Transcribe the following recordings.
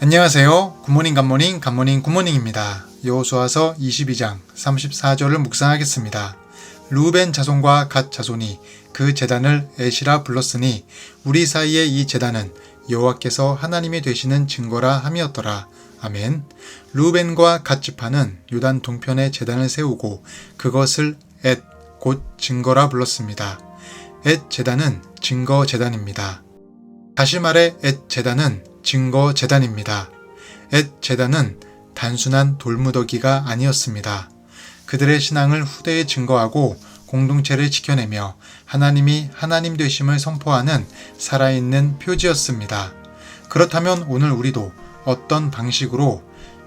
안녕하세요. 굿모닝 굿모닝 굿모닝 굿모닝입니다. 여호수아서 22장 34절을 묵상하겠습니다. 루벤 자손과 갓 자손이 그 제단을 에시라 불렀으니 우리 사이의 이 제단은 여호와께서 하나님이 되시는 증거라 함이었더라. 아멘. 루벤과 갓 지파는 요단 동편에 제단을 세우고 그것을 엣, 곧 증거라 불렀습니다. 엣 제단은 증거 제단입니다. 다시 말해 엣 제단은 증거 제단입니다. 엣 제단은 단순한 돌무더기가 아니었습니다. 그들의 신앙을 후대에 증거하고 공동체를 지켜내며 하나님이 하나님 되심을 선포하는 살아있는 표지였습니다. 그렇다면 오늘 우리도 어떤 방식으로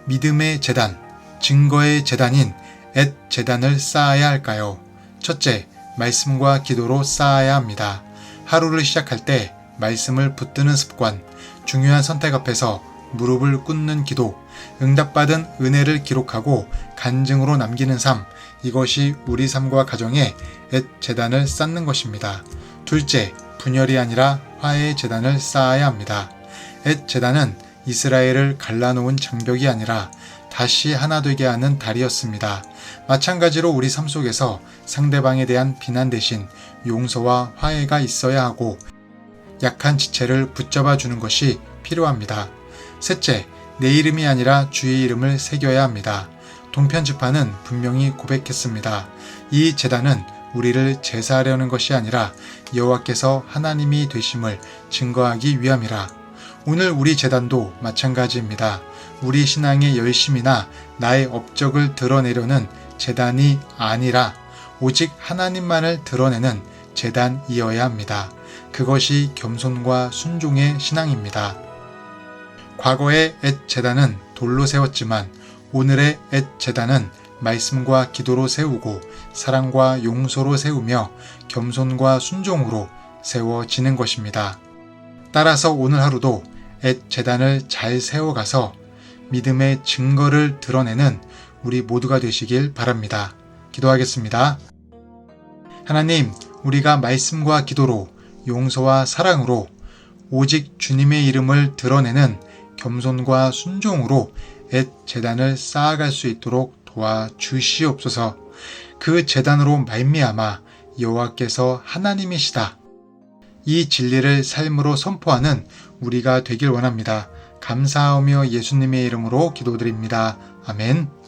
믿음의 재단, 증거의 재단인 엣 재단을 쌓아야 할까요? 첫째, 말씀과 기도로 쌓아야 합니다. 하루를 시작할 때 말씀을 붙드는 습관, 중요한 선택 앞에서 무릎을 꿇는 기도, 응답받은 은혜를 기록하고 간증으로 남기는 삶, 이것이 우리 삶과 가정에 엣 재단을 쌓는 것입니다. 둘째, 분열이 아니라 화해의 재단을 쌓아야 합니다. 엣 재단은 이스라엘을 갈라놓은 장벽이 아니라 다시 하나 되게 하는 달이었습니다. 마찬가지로 우리 삶 속에서 상대방에 대한 비난 대신 용서와 화해가 있어야 하고 약한 지체를 붙잡아 주는 것이 필요합니다. 셋째, 내 이름이 아니라 주의 이름을 새겨야 합니다. 동편 지파는 분명히 고백했습니다. 이 재단은 우리를 제사하려는 것이 아니라 여호와께서 하나님이 되심을 증거하기 위함이라. 오늘 우리 재단도 마찬가지입니다. 우리 신앙의 열심이나 나의 업적을 드러내려는 재단이 아니라 오직 하나님만을 드러내는 재단이어야 합니다. 그것이 겸손과 순종의 신앙입니다. 과거의 엣 재단은 돌로 세웠지만 오늘의 엣 재단은 말씀과 기도로 세우고 사랑과 용서로 세우며 겸손과 순종으로 세워지는 것입니다. 따라서 오늘 하루도 엣 재단을 잘 세워가서 믿음의 증거를 드러내는 우리 모두가 되시길 바랍니다. 기도하겠습니다. 하나님, 우리가 말씀과 기도로 용서와 사랑으로 오직 주님의 이름을 드러내는 겸손과 순종으로 엣 재단을 쌓아갈 수 있도록 도와 주시옵소서. 그 재단으로 말미암아 여호와께서 하나님이시다. 이 진리를 삶으로 선포하는 우리가 되길 원합니다. 감사하며 예수님의 이름으로 기도드립니다. 아멘.